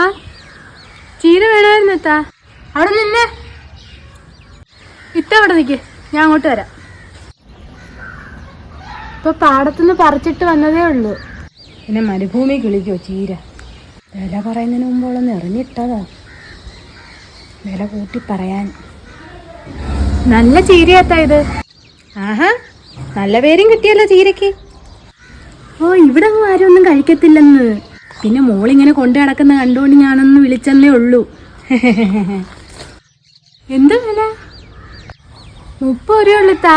ആ? ചീര വേണമായിരുന്നു ഇത്താ അവിടെ നിന്നെ. ഇത്ത അവിടെ നിൽക്ക് ഞാൻ അങ്ങോട്ട് വരാം. ഇപ്പൊ പാടത്തുനിന്ന് പറിച്ചിട്ട് വന്നതേ ഉള്ളൂ. പിന്നെ മരുഭൂമി കിളിക്കോ ചീര. വില പറയുന്നതിന് മുമ്പോളൊന്ന് എറിഞ്ഞിട്ടതാ. വില കൂട്ടി പറയാൻ. നല്ല ചീരയാത്താ ഇത്. ആഹാ നല്ല പേരും കിട്ടിയല്ലോ ചീരക്ക് ഓ ഇവിടെ ആരും ഒന്നും കഴിക്കത്തില്ലെന്ന്. പിന്നെ മോളിങ്ങനെ കൊണ്ടു നടക്കുന്ന കണ്ടുകൊണ്ട് ഞാനൊന്ന് വിളിച്ചെന്നേ ഉള്ളൂ. എന്ത് വില? മുപ്പത് രൂപ ഉള്ളത്താ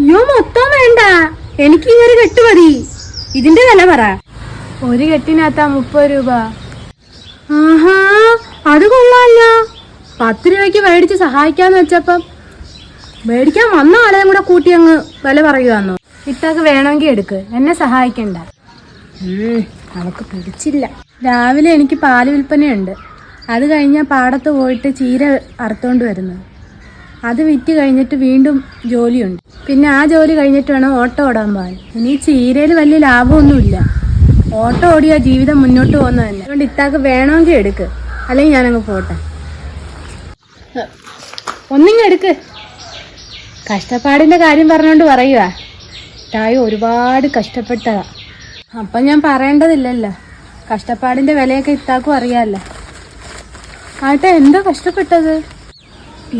അയ്യോ മൊത്തം വേണ്ട. എനിക്ക് ഈ ഒരു കെട്ട് മതി. ഇതിന്റെ വില പറ. ഒരു കെട്ടിനകത്താ മുപ്പത് രൂപ. ആഹാ അത് കൊള്ളാമല്ലോ പത്ത് രൂപയ്ക്ക് മേടിച്ച് സഹായിക്കാന്ന് വെച്ചപ്പം മേടിക്കാൻ വന്ന ആളെയും കൂടെ കൂട്ടി അങ്ങ് വില പറയുവാന്നോ. ഇത്താക്ക് വേണമെങ്കിൽ എടുക്ക്. എന്നെ സഹായിക്കണ്ട. ഉം, അവക്ക് പിടിച്ചില്ല. രാവിലെ എനിക്ക് പാൽ വിൽപ്പനയുണ്ട്. അത് കഴിഞ്ഞാൽ പാടത്ത് പോയിട്ട് ചീര അറുത്തോണ്ട് വരുന്നത് അത് വിറ്റ് കഴിഞ്ഞിട്ട് വീണ്ടും ജോലിയുണ്ട്. പിന്നെ ആ ജോലി കഴിഞ്ഞിട്ട് വേണം ഓട്ടോ ഓടാൻ പോകാൻ. ഇനി ചീരയിൽ വലിയ ലാഭമൊന്നുമില്ല. ഓട്ടോ ഓടിയാ ജീവിതം മുന്നോട്ട് പോകുന്നത് തന്നെ. അതുകൊണ്ട് ഇത്താക്ക് വേണമെങ്കിൽ എടുക്ക്. അല്ലെങ്കിൽ ഞാനങ്ങ് പോട്ടെ. ഒന്നിങ്ങ എടുക്ക്. കഷ്ടപ്പാടിന്റെ കാര്യം പറഞ്ഞുകൊണ്ട് പറയുക തായ ഒരുപാട് കഷ്ടപ്പെട്ടതാ. അപ്പം ഞാൻ പറയേണ്ടതില്ലല്ലോ. കഷ്ടപ്പാടിന്റെ വിലയൊക്കെ ഇത്താക്കും അറിയാമല്ലോ ആട്ടെ എന്താ കഷ്ടപ്പെട്ടത്?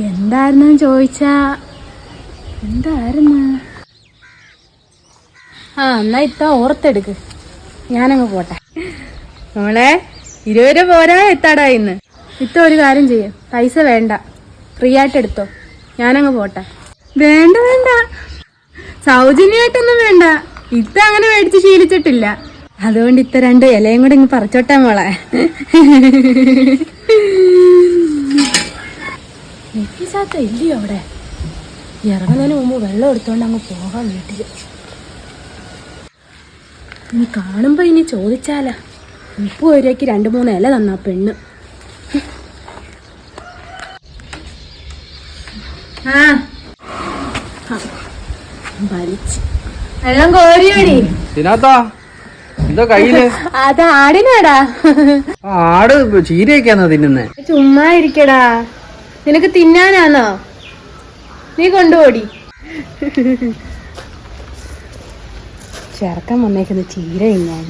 എന്തായിരുന്നു ചോദിച്ചാ എന്തായിരുന്നു? ആ എന്നാ ഇത്ത ഓർത്തെടുക്ക്. ഞാനങ്ങ് പോട്ടെ. മോളെ ഇരുപത് രൂപ പോരാ എത്താടാ ഇന്ന്. ഇത്ത ഒരു കാര്യം ചെയ്യും. പൈസ വേണ്ട. ഫ്രീ ആയിട്ട് എടുത്തോ. ഞാനങ്ങ് പോട്ടെ. വേണ്ട വേണ്ട. സൗജന്യമായിട്ടൊന്നും വേണ്ട. ഇത്ത അങ്ങനെ മേടിച്ച് ശീലിച്ചിട്ടില്ല. അതുകൊണ്ട് ഇത്ത രണ്ട് ഇലയും കൂടെ ഇങ്ങ് പറിച്ചോട്ടെ മോളെ. നെറ്റിസാത്ത ഇല്ലയോ അവിടെ? ഇറങ്ങുന്നതിന് മുമ്പ് വെള്ളം എടുത്തോണ്ട് അങ്ങ് പോകാൻ വീട്ടിൽ ഇനി കാണുമ്പോ ഇനി ചോദിച്ചാലാ. മുപ്പത് രൂപയ്ക്ക് രണ്ട് മൂന്ന് ഇല തന്നാ പെണ്ണ്. ആ. ആ, വലിച്ച്. വെള്ളം കോരിയോടി. ഇതിനകത്താ? എന്താ കയ്യിൽ? അത് ആടിനാടാ. ആട് ചീരയൊക്കെയാണോ തിന്നുന്നേ? ചുമ്മാ ഇരിക്കടാ. നിനക്ക് തിന്നാനാന്നോ? നീ കൊണ്ടുപോടി. ചെറുക്കം വന്നേക്കുന്ന ചീര തിന്നാൻ.